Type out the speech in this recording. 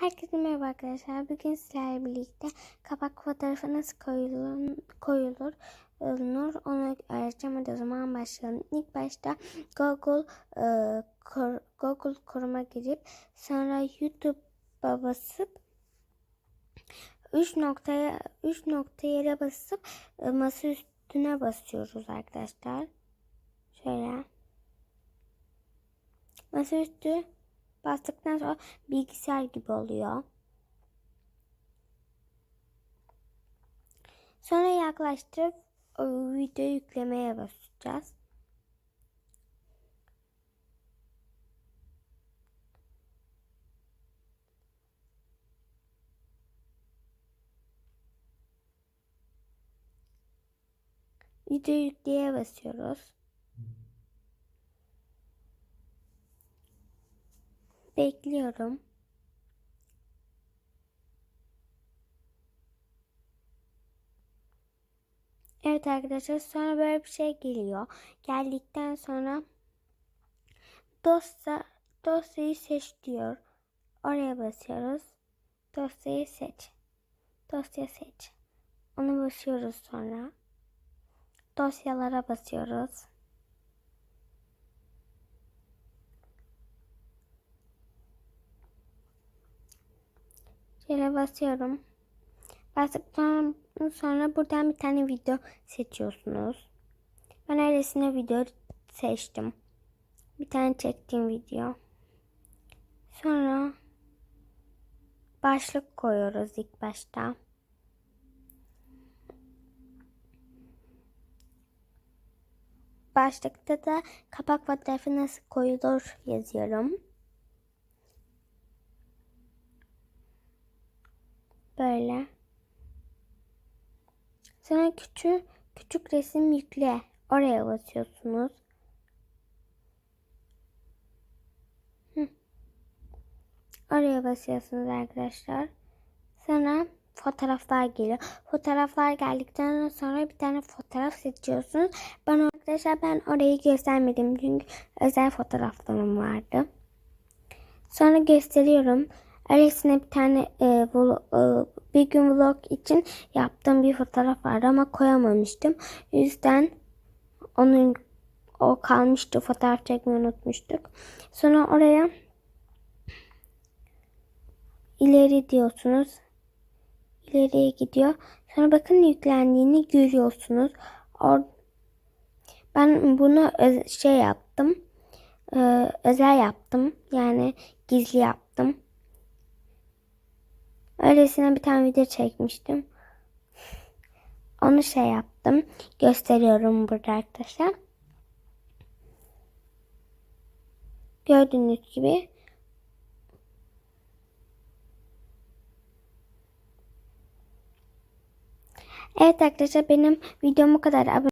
Herkese merhaba arkadaşlar. Bugün sizlerle birlikte kapak fotoğrafı nasıl koyulur, koyulur olur onu öğreteceğim. Hadi o zaman başlayalım. İlk başta Google e, kor, Google Chrome'a girip sonra YouTube'a basıp 3 noktaya 3 nokta yere basıp e, masa üstüne basıyoruz arkadaşlar. Şöyle. Masaüstü bastıktan sonra bilgisayar gibi oluyor. Sonra yaklaştırıp o video yüklemeye basacağız. Video yükleye basıyoruz. Bekliyorum. Evet arkadaşlar sonra böyle bir şey geliyor. Geldikten sonra dosya dosyayı seç diyor. Oraya basıyoruz. Dosyayı seç. Dosya seç. Onu basıyoruz sonra. Dosyalara basıyoruz. Şöyle basıyorum. Bastıktan sonra buradan bir tane video seçiyorsunuz. Ben öylesine video seçtim. Bir tane çektiğim video. Sonra başlık koyuyoruz ilk başta. Başlıkta da kapak fotoğrafı nasıl koyulur yazıyorum. Böyle. Sonra küçük küçük resim yükle. Oraya basıyorsunuz. Hı. Oraya basıyorsunuz arkadaşlar. Sonra fotoğraflar geliyor. Fotoğraflar geldikten sonra bir tane fotoğraf seçiyorsunuz. Bana arkadaşlar ben orayı göstermedim çünkü özel fotoğraflarım vardı. Sonra gösteriyorum. Öylesine bir tane e, vlog, e, bir gün vlog için yaptığım bir fotoğraf vardı ama koyamamıştım. Yüzden onun o kalmıştı. Fotoğraf çekmeyi unutmuştuk. Sonra oraya ileri diyorsunuz. İleriye gidiyor. Sonra bakın yüklendiğini görüyorsunuz. Or ben bunu şey yaptım. Ee, özel yaptım. Yani gizli yaptım. Öylesine bir tane video çekmiştim. Onu şey yaptım. Gösteriyorum burada arkadaşlar. Gördüğünüz gibi Evet arkadaşlar benim videom bu kadar. Abone